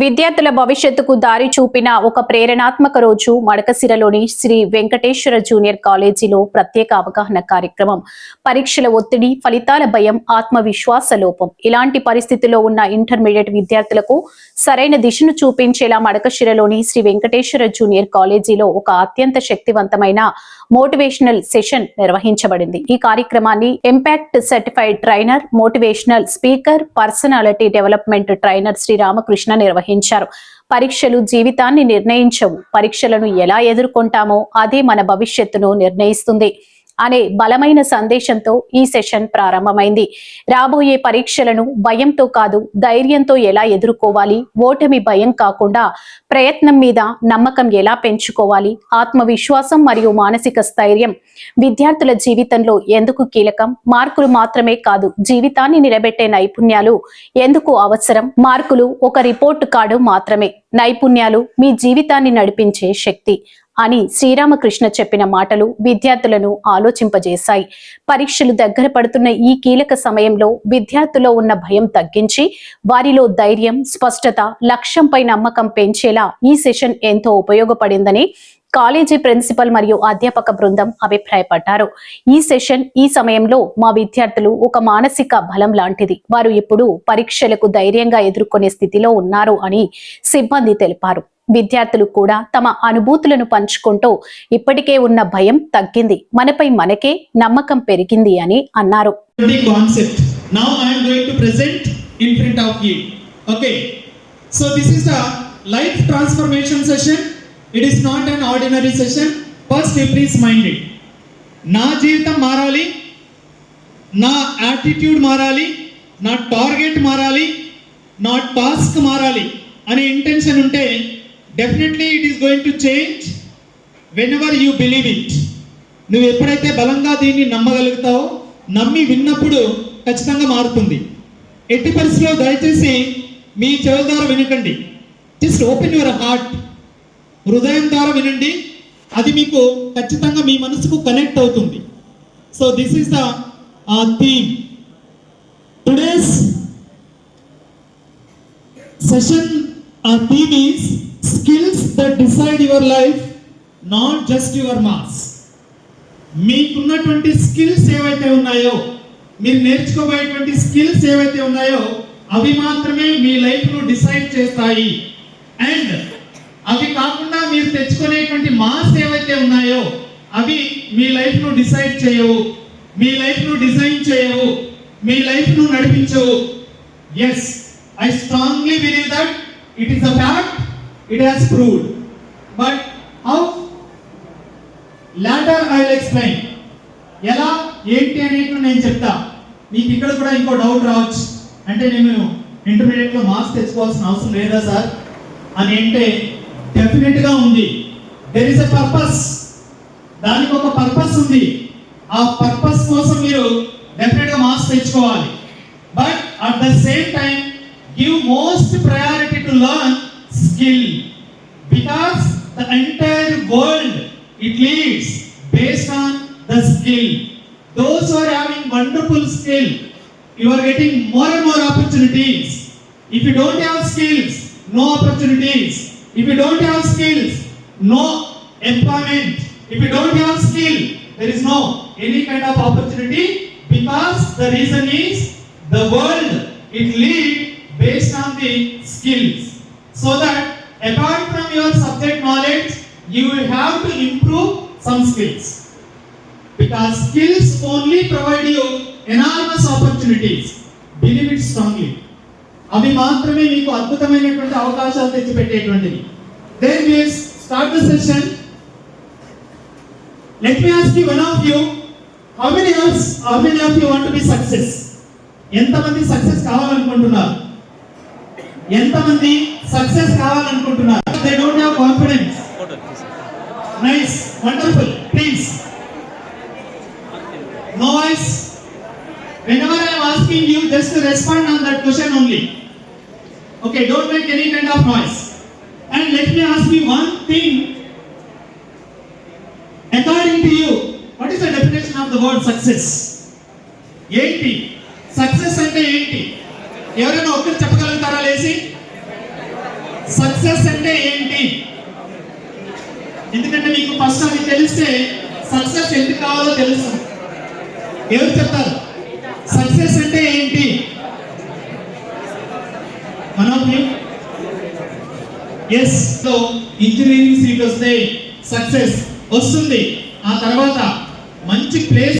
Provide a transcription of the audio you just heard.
విద్యార్థుల భవిష్యత్తుకు దారి చూపిన ఒక ప్రేరణాత్మక రోజు మడకసిరలోని శ్రీ వెంకటేశ్వర జూనియర్ కాలేజీలో ప్రత్యేక అవగాహన కార్యక్రమం. పరీక్షల ఒత్తిడి ఫలితాల భయం ఆత్మవిశ్వాస లోపం. ఇలాంటి పరిస్థితుల్లో ఉన్న ఇంటర్మీడియట్ విద్యార్థులకు సరైన దిశను చూపించేలా మడకశిరలోని శ్రీ వెంకటేశ్వర జూనియర్ కాలేజీలో ఒక అత్యంత శక్తివంతమైన మోటివేషనల్ సెషన్ నిర్వహించబడింది. ఈ కార్యక్రమాన్ని impact certified trainer motivational speaker personality development trainer Sri Ramakrishna నిర్వహించారు. పరీక్షలు జీవితాన్ని నిర్ణయించవు. పరీక్షలను ఎలా ఎదుర్కొంటామో అదే మన భవిష్యత్తును నిర్ణయిస్తుంది. అనే బలమైన సందేశంతో ఈ సెషన్ ప్రారంభమైంది. రాబోయే పరీక్షలను భయంతో కాదు ధైర్యంతో ఎలా ఎదుర్కోవాలి ఓటమి భయం కాకుండా ప్రయత్నం మీద నమ్మకం ఎలా పెంచుకోవాలి ఆత్మవిశ్వాసం మరియు మానసిక స్థైర్యం విద్యార్థుల జీవితంలో ఎందుకు కీలకం మార్కులు మాత్రమే కాదు జీవితాన్ని నిలబెట్టే నైపుణ్యాలు ఎందుకు అవసరం మార్కులు ఒక రిపోర్ట్ కార్డు మాత్రమే. నైపుణ్యాలు మీ జీవితాన్ని నడిపించే శక్తి. అని శ్రీరామకృష్ణ చెప్పిన మాటలు విద్యార్థులను ఆలోచింపజేశాయి. పరీక్షలు దగ్గర పడుతున్న ఈ కీలక సమయంలో విద్యార్థుల్లో ఉన్న భయం తగ్గించి వారిలో ధైర్యం స్పష్టత లక్ష్యంపై నమ్మకం పెంచేలా ఈ సెషన్ ఎంతో ఉపయోగపడిందని కాలేజీ ప్రిన్సిపల్ మరియు అధ్యాపక బృందం అభిప్రాయపడ్డారు. ఈ సెషన్ ఈ సమయంలో మా విద్యార్థులు ఒక మానసిక బలం లాంటిది. వారు ఇప్పుడు పరీక్షలకు ధైర్యంగా ఎదుర్కొనే స్థితిలో ఉన్నారు అని సిబ్బంది తెలిపారు. విద్యార్థులు కూడా తమ అనుభూతులను పంచుకుంటూ ఇప్పటికే ఉన్న భయం తగ్గింది. మనపై మనకే నమ్మకం పెరిగింది అని అన్నారు. నా జీవితం మారాలి. నా యాటిట్యూడ్ మారాలి. నా టార్గెట్ మారాలి. నా టాస్క్ మారాలి. అనే ఇంటెన్షన్ ఉంటే definitely it is going to change whenever you believe it నువ్వు ఎప్పుడైతే బలంగా దీన్ని నమ్మగలుగుతావో నమ్మి విన్నప్పుడు ఖచ్చితంగా మారుతుంది. ఎట్టి పరిస్థితిలో దయచేసి మీ చెవుల ద్వారా వినకండి. జస్ట్ ఓపెన్ యువర్ హార్ట్ హృదయం ద్వారా వినండి. అది మీకు ఖచ్చితంగా మీ మనసుకు కనెక్ట్ అవుతుంది. So this is the theme today's session theme is skills that decide your life not just your marks మీకున్నటువంటి స్కిల్స్ ఏవైతే ఉన్నాయో మీరు నేర్చుకోబోయేటువంటి స్కిల్స్ ఏవైతే ఉన్నాయో అవి మాత్రమే మీ లైఫ్ను డిసైడ్ చేస్తాయి. అండ్ అవి కాకుండా మీరు తెచ్చుకునేటువంటి మార్క్స్ ఏవైతే ఉన్నాయో అవి మీ లైఫ్ను డిసైడ్ చేయవు. మీ లైఫ్ను డిజైన్ చేయవు. మీ లైఫ్ను నడిపించవు. Yes I strongly believe that it is a fact it has proved. But how Later I will explain. ఎలా ఏంటి అనేట్లు నేను చెప్తా. మీకు ఇక్కడ కూడా ఇంకో డౌట్ రావచ్చు. అంటే నేను ఇంటర్మీడియట్లో మార్క్స్ తెచ్చుకోవాల్సిన అవసరం లేదా సార్ అని అంటే డెఫినెట్గా ఉంది. దెర్ ఇస్ ఎ పర్పస్ దానికి ఒక పర్పస్ ఉంది. ఆ పర్పస్ కోసం మీరు డెఫినెట్గా మార్క్స్ తెచ్చుకోవాలి. But at the same time give most priority to learn skill because the entire world it leads based on the skill. Those who are having wonderful skill, you are getting more and more opportunities. If you don't have skills, no opportunities. If you don't have skills, no employment. If you don't have skill, there is no any kind of opportunity because the reason is the world it leads based on the skills. So that apart from your subject knowledge you will have to improve some skills because skills only provide you enormous opportunities believe it strongly అవి మాత్రమే మీకు అద్భుతమైనటువంటి అవకాశాలు తెచ్చిపెట్టేటువంటివి then we start the session let me ask you one of you how many years how many of you want to be success ఎంతమంది success కావాలనుకుంటున్నారు ఎంతమంది success కావాలనుకుంటున్నారు they don't have confidence nice wonderful please no voice whenever i am asking you just respond on that question only okay don't make any kind of noise and let me ask you one thing according to you what is the definition of the word success ఏంటి success అంటే ఏంటి ఎవరైనా ఒకరు చెప్పగలుగుతారా లేచి success అంటే ఏంటి? ఎందుకంటే మీకు ఫస్ట్ అది తెలిస్తే సక్సెస్ ఎందుకు కావాలో తెలుసు. ఎవరు చెప్తారు? సక్సెస్ అంటే ఏంటి? One of us so engineering seat వస్తే సక్సెస్ వస్తుంది. ఆ తర్వాత మంచి ప్లేస్